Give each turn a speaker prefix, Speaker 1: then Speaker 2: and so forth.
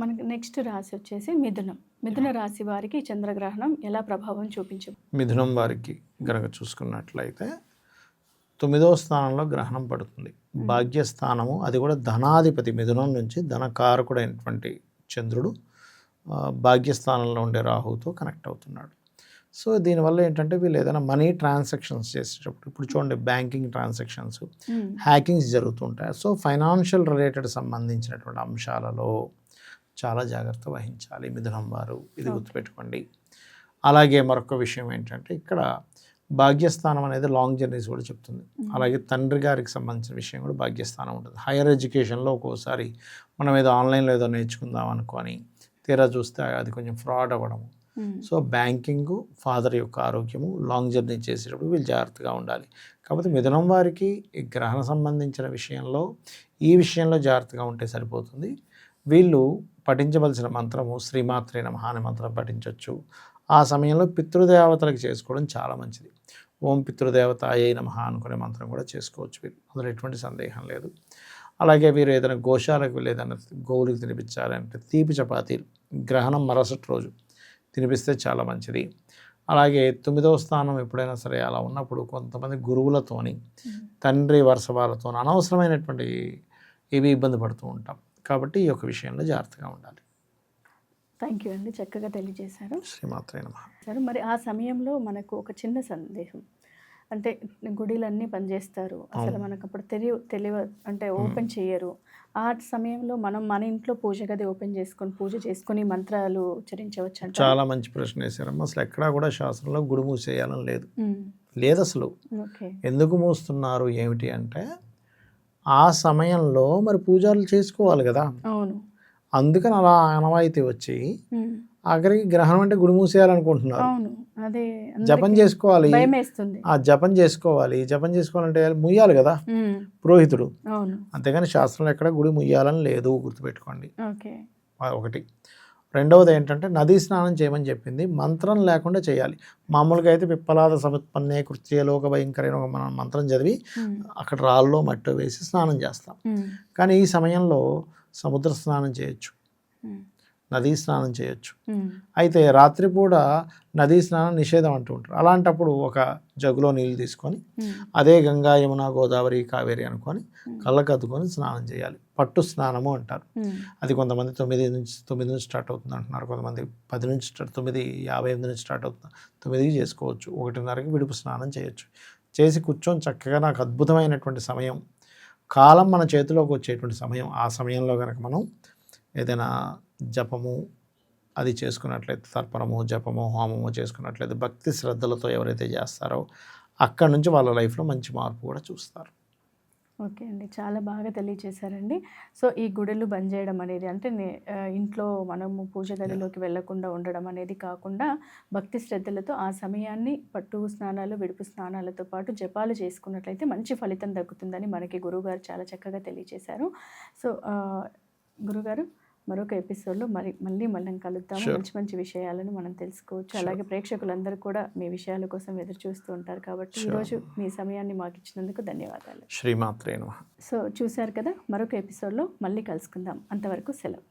Speaker 1: మనకి నెక్స్ట్ రాశి వచ్చేసి మిథునం. మిథున రాశి వారికి చంద్రగ్రహణం ఎలా ప్రభావం చూపించు
Speaker 2: మిథునం వారికి గనక చూసుకున్నట్లయితే తొమ్మిదవ స్థానంలో గ్రహణం పడుతుంది. భాగ్యస్థానము అది కూడా ధనాధిపతి మిథునం నుంచి ధనకారకుడైనటువంటి చంద్రుడు భాగ్యస్థానంలో ఉండే రాహుతో కనెక్ట్ అవుతున్నాడు. సో దీనివల్ల ఏంటంటే వీళ్ళు ఏదైనా మనీ ట్రాన్సాక్షన్స్ చేసేటప్పుడు ఇప్పుడు చూడండి బ్యాంకింగ్ ట్రాన్సాక్షన్స్. హ్యాకింగ్స్ జరుగుతుంటాయి. సో ఫైనాన్షియల్ రిలేటెడ్ సంబంధించినటువంటి అంశాలలో చాలా జాగ్రత్త వహించాలి. మిథునం వారు ఇది గుర్తుపెట్టుకోండి. అలాగే మరొక విషయం ఏంటంటే ఇక్కడ భాగ్యస్థానం అనేది లాంగ్ జర్నీస్ కూడా చెప్తుంది. అలాగే తండ్రి గారికి సంబంధించిన విషయం కూడా భాగ్యస్థానం ఉంటుంది. హైయర్ ఎడ్యుకేషన్లో ఒక్కోసారి మనం ఏదో ఆన్లైన్లో ఏదో నేర్చుకుందాం అనుకొని తీరా చూస్తే అది కొంచెం ఫ్రాడ్ అవ్వడము.
Speaker 1: Hmm.
Speaker 2: సో బ్యాంకింగ్ ఫాదర్ యొక్క ఆరోగ్యము లాంగ్ జర్నీ చేసేటప్పుడు వీళ్ళు జాగ్రత్తగా ఉండాలి. కాకపోతే మిథునం వారికి ఈ గ్రహణ సంబంధించిన విషయంలో ఈ విషయంలో జాగ్రత్తగా ఉంటే సరిపోతుంది. వీళ్ళు పఠించవలసిన మంత్రము శ్రీమాత్రే నమః అనే మంత్రం పఠించవచ్చు ఆ సమయంలో పితృదేవతలకు చేసుకోవడం చాలా మంచిది. ఓం పితృదేవత అయ్యే నమ అనుకునే మంత్రం కూడా చేసుకోవచ్చు వీరు అందులో ఎటువంటి సందేహం లేదు. అలాగే వీరు ఏదైనా గోశాలకు వెళ్ళి ఏదైనా గోవులకు తినిపించాలంటే తీపి చపాతీలు గ్రహణం మరుసటి రోజు. తినిపిస్తే చాలా మంచిది. అలాగే తొమ్మిదవ స్థానం ఎప్పుడైనా సరే అలా ఉన్నప్పుడు కొంతమంది గురువులతోని తండ్రి వరుస వారితో అనవసరమైనటువంటి ఇవి ఇబ్బంది పడుతూ ఉంటాం. కాబట్టి ఈ యొక్క విషయంలో జాగ్రత్తగా ఉండాలి.
Speaker 1: థ్యాంక్ యూ అండి. చక్కగా తెలియజేశారు.
Speaker 2: శ్రీమాత్రే నమ.
Speaker 1: సరే మరి ఆ సమయంలో మనకు ఒక చిన్న సందేహం. అంటే గుడిలన్నీ పనిచేస్తారు. అసలు. మనకు అప్పుడు తెలియ తెలియ అంటే ఓపెన్ చేయరు ఆ సమయంలో మనం మన ఇంట్లో పూజ గది ఓపెన్ చేసుకొని పూజ చేసుకొని మంత్రాలు ఉచ్చరించవచ్చు
Speaker 2: చాలా మంచి ప్రశ్న వేశారమ్మా. అసలు ఎక్కడా కూడా శాస్త్రంలో గుడి మూసేయాలని లేదు. లేదు అసలు. ఎందుకు మూస్తున్నారు? ఏమిటి అంటే ఆ సమయంలో మరి పూజలు చేసుకోవాలి కదా.
Speaker 1: అవును.
Speaker 2: అందుకని అలా ఆనవాయితీ వచ్చి. ఆఖరికి గ్రహణం అంటే గుడి మూసేయాలనుకుంటున్నారు.
Speaker 1: అదే
Speaker 2: జపం చేసుకోవాలి. ఆ జపం చేసుకోవాలి. జపం చేసుకోవాలంటే ముయ్యాలి కదా. పురోహితుడు. అంతేగాని శాస్త్రంలో ఎక్కడ గుడి ముయ్యాలని లేదు గుర్తుపెట్టుకోండి. ఒకటి. రెండవది ఏంటంటే నదీ స్నానం చేయమని చెప్పింది. మంత్రం లేకుండా చేయాలి. మామూలుగా అయితే పిప్పలాద సముత్పన్నే కృత్యలోక భయంకరైన ఒక మనం మంత్రం చదివి. అక్కడ రాళ్ళలో మట్టి వేసి స్నానం చేస్తాం. కానీ ఈ సమయంలో సముద్ర స్నానం చేయొచ్చు. నదీ స్నానం చేయొచ్చు. అయితే రాత్రిపూట నదీ స్నానం నిషేధం అంటూ ఉంటారు. అలాంటప్పుడు ఒక జగ్గులో నీళ్ళు తీసుకొని. అదే గంగా యమున గోదావరి కావేరి అనుకొని
Speaker 1: ఉమ్.
Speaker 2: కళ్ళకు అద్దుకొని స్నానం చేయాలి. పట్టు స్నానము అంటారు. అది కొంతమంది తొమ్మిది నుంచి తొమ్మిది నుంచి స్టార్ట్ అవుతుంది అంటున్నారు. కొంతమంది పది నుంచి స్టార్ట్ తొమ్మిది యాభై ఎనిమిది నుంచి స్టార్ట్ అవుతుంది. తొమ్మిదికి చేసుకోవచ్చు. ఒకటిన్నరకి విడుపు స్నానం చేయొచ్చు. చేసి కూర్చొని చక్కగా నాకు అద్భుతమైనటువంటి సమయం కాలం మన చేతిలోకి వచ్చేటువంటి సమయం. ఆ సమయంలో కనుక మనం ఏదైనా జపము అది చేసుకున్నట్లయితే తర్పణము జపము హోమము చేసుకున్నట్లయితే భక్తి శ్రద్ధలతో ఎవరైతే చేస్తారో అక్కడ నుంచి వాళ్ళ లైఫ్లో మంచి మార్పు కూడా చూస్తారు.
Speaker 1: ఓకే అండి. చాలా బాగా తెలియజేశారండి సో ఈ గుడులు బంద్ చేయడం అనేది అంటే ఇంట్లో మనము పూజ గదిలోకి వెళ్ళకుండా ఉండడం అనేది కాకుండా భక్తి శ్రద్ధలతో ఆ సమయాన్ని పట్టు స్నానాలు విడుపు స్నానాలతో పాటు జపాలు చేసుకున్నట్లయితే మంచి ఫలితం దక్కుతుందని మనకి గురువుగారు చాలా చక్కగా తెలియజేశారు సో గురుగారు మరొక ఎపిసోడ్లో మరి మళ్ళీ మనం కలుద్దాము. మంచి మంచి విషయాలను మనం తెలుసుకోవచ్చు. అలాగే ప్రేక్షకులందరూ కూడా మీ విషయాల కోసం ఎదురు చూస్తూ ఉంటారు కాబట్టి. ఈరోజు మీ సమయాన్ని మాకు ఇచ్చినందుకు ధన్యవాదాలు
Speaker 2: శ్రీమాత్రే నమః
Speaker 1: సో చూశారు కదా మరొక ఎపిసోడ్లో మళ్ళీ కలుసుకుందాం అంతవరకు సెలవు